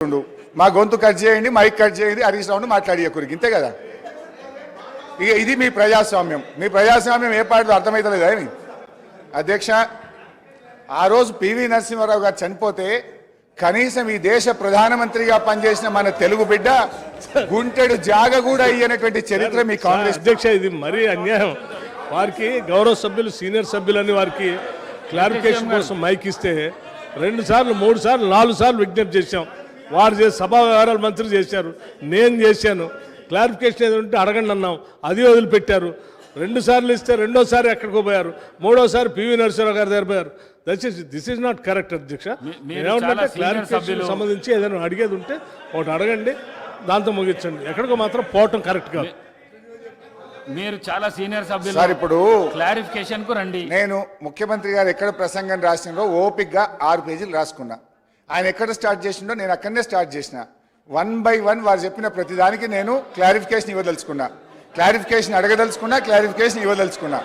ఉండు. మా గొంతు కట్ చేయండి మైక్ కట్ చేయండి హరీష్ రావును మాట్లాడియకూరికి ఇంతే కదా? ఇక ఇది మీ ప్రజాస్వామ్యం. మీ ప్రజాస్వామ్యం ఏ పాటలో అర్థమవుతలేదా ఏమి? అధ్యక్ష ఆ రోజు పివి నరసింహారావు గారు చనిపోతే కనీసం ఈ దేశ ప్రధానమంత్రిగా పనిచేసిన మన తెలుగు బిడ్డ గుంటెడు జాగ కూడా అయ్యనటువంటి చరిత్ర మీ కాంగ్రెస్ అధ్యక్ష ఇది మరీ అన్యాయం. వారికి గౌరవ సభ్యులు సీనియర్ సభ్యులని వారికి క్లారిఫికేషన్ కోసం మైక్ ఇస్తే రెండు సార్లు మూడు సార్లు నాలుగు సార్లు విజ్ఞప్తి చేశాం. వారు చేసి సభా వ్యవహారాల మంత్రి చేశారు. నేను చేశాను. క్లారిఫికేషన్ ఏదో ఉంటే అడగండి అన్నాం. అది వదిలిపెట్టారు. రెండు సార్లు ఇస్తే రెండోసారి ఎక్కడికో పోయారు. మూడోసారి పివి నరసింహరావు గారి దగ్గర పోయారు. దయచేసి దిస్ ఇస్ నాట్ కరెక్ట్ అధ్యక్ష. ఏమంటే క్లారిఫికేషన్ సభ్యులు. సంబంధించి ఏదైనా అడిగేది ఉంటే ఒకటి అడగండి. దాంతో ముగించండి. ఎక్కడికో మాత్రం పోవటం కరెక్ట్ కాదు. మీరు చాలా సీనియర్ సభ్యులు. సార్ ఇప్పుడు క్లారిఫికేషన్కు రండి. నేను ముఖ్యమంత్రి గారు ఎక్కడ ప్రసంగం రాసినో ఓపిక్గా ఆరు పేజీలు రాసుకున్నా. ఆయన ఎక్కడ స్టార్ట్ చేసిండో నేను అక్కడనే స్టార్ట్ చేసిన. వన్ బై వన్ వారు చెప్పిన ప్రతిదానికి నేను క్లారిఫికేషన్ ఇవ్వదలుచుకున్నా. క్లారిఫికేషన్ అడగదలుచుకున్నా క్లారిఫికేషన్ ఇవ్వదలుచుకున్నా.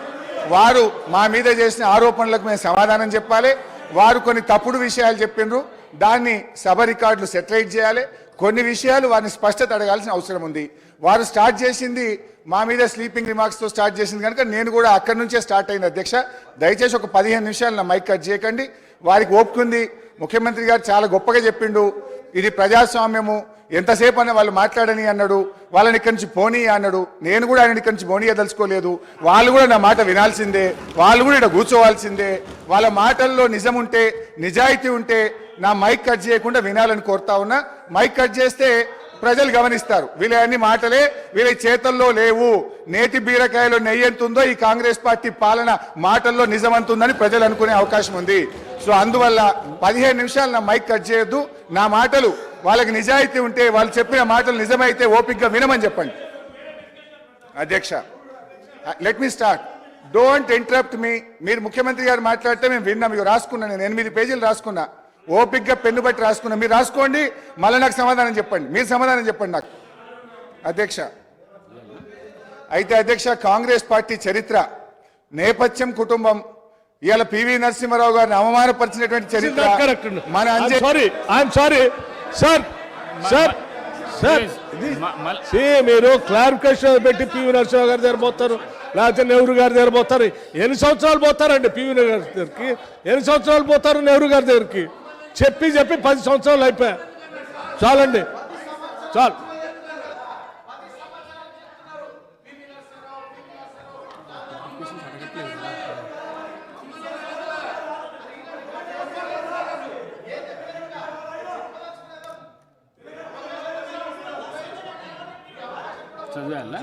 వారు మా మీద చేసిన ఆరోపణలకు మేము సమాధానం చెప్పాలి. వారు కొన్ని తప్పుడు విషయాలు చెప్పిండ్రు దాన్ని సభ రికార్డులు సెటిలైట్ చేయాలి. కొన్ని విషయాలు వారిని స్పష్టత అడగాల్సిన అవసరం ఉంది. వారు స్టార్ట్ చేసింది మా మీద స్లీపింగ్ రిమార్క్స్తో స్టార్ట్ చేసింది కనుక నేను కూడా అక్కడి నుంచే స్టార్ట్ అయింది అధ్యక్ష. దయచేసి ఒక పదిహేను నిమిషాలు నా మైక్ కట్ చేయకండి. వారికి ఓపుకుంది ముఖ్యమంత్రి గారు చాలా గొప్పగా చెప్పిండు ఇది ప్రజాస్వామ్యము ఎంతసేపు అని వాళ్ళు మాట్లాడని అన్నాడు వాళ్ళని ఇక్కడి నుంచి పోనీ అన్నాడు. నేను కూడా ఆయన ఇక్కడి నుంచి పోనీయదలుచుకోలేదు వాళ్ళు కూడా నా మాట వినాల్సిందే వాళ్ళు కూడా ఇక్కడ కూర్చోవాల్సిందే. వాళ్ళ మాటల్లో నిజం ఉంటే నిజాయితీ ఉంటే నా మైక్ కట్ చేయకుండా వినాలని కోరుతా ఉన్నా. మైక్ కట్ చేస్తే ప్రజలు గమనిస్తారు. వీళ్ళ అన్ని మాటలే వీళ్ళ చేతల్లో లేవు. నేతి బీరకాయలో నెయ్యి ఎంతుందో ఈ కాంగ్రెస్ పార్టీ పాలన మాటల్లో నిజమంతుందని ప్రజలు అనుకునే అవకాశం ఉంది. సో అందువల్ల పదిహేను నిమిషాలు నా మైక్ కట్ చేయొద్దు. నా మాటలు వాళ్ళకి నిజాయితీ ఉంటే వాళ్ళు చెప్పిన మాటలు నిజమైతే ఓపిక్గా వినమని చెప్పండి. అధ్యక్ష let me start don't interrupt me మీరు ముఖ్యమంత్రి గారు మాట్లాడితే మేము విన్నాం. ఇవి రాసుకున్నా నేను. ఎనిమిది పేజీలు రాసుకున్నా. ఓపిక్గా పెన్ను బట్టి రాసుకున్నా మీరు రాసుకోండి. మళ్ళీ నాకు సమాధానం చెప్పండి. మీరు సమాధానం చెప్పండి నాకు. అధ్యక్ష అయితే అధ్యక్ష కాంగ్రెస్ పార్టీ చరిత్ర నేపథ్యం కుటుంబం ఇవాళ పివి నరసింహారావు గారిని అవమానపరిచినటువంటి చరిత్ర కరెక్ట్ మన sorry I'm sorry sir sir sir మీరు క్లారిఫికేషన్ పెట్టి పివి నరసింహ గారి దగ్గర పోతారు. లేకపోతే నెహ్రూ గారి దగ్గర పోతారు. ఎన్ని సంవత్సరాలు పోతారండి పివి గారి దగ్గరికి ఎన్ని సంవత్సరాలు పోతారు నెహ్రూ గారి దగ్గరికి? చెప్పి చెప్పి పది సంవత్సరాలు అయిపోయా చాలండి. చాలు. చదివాలా?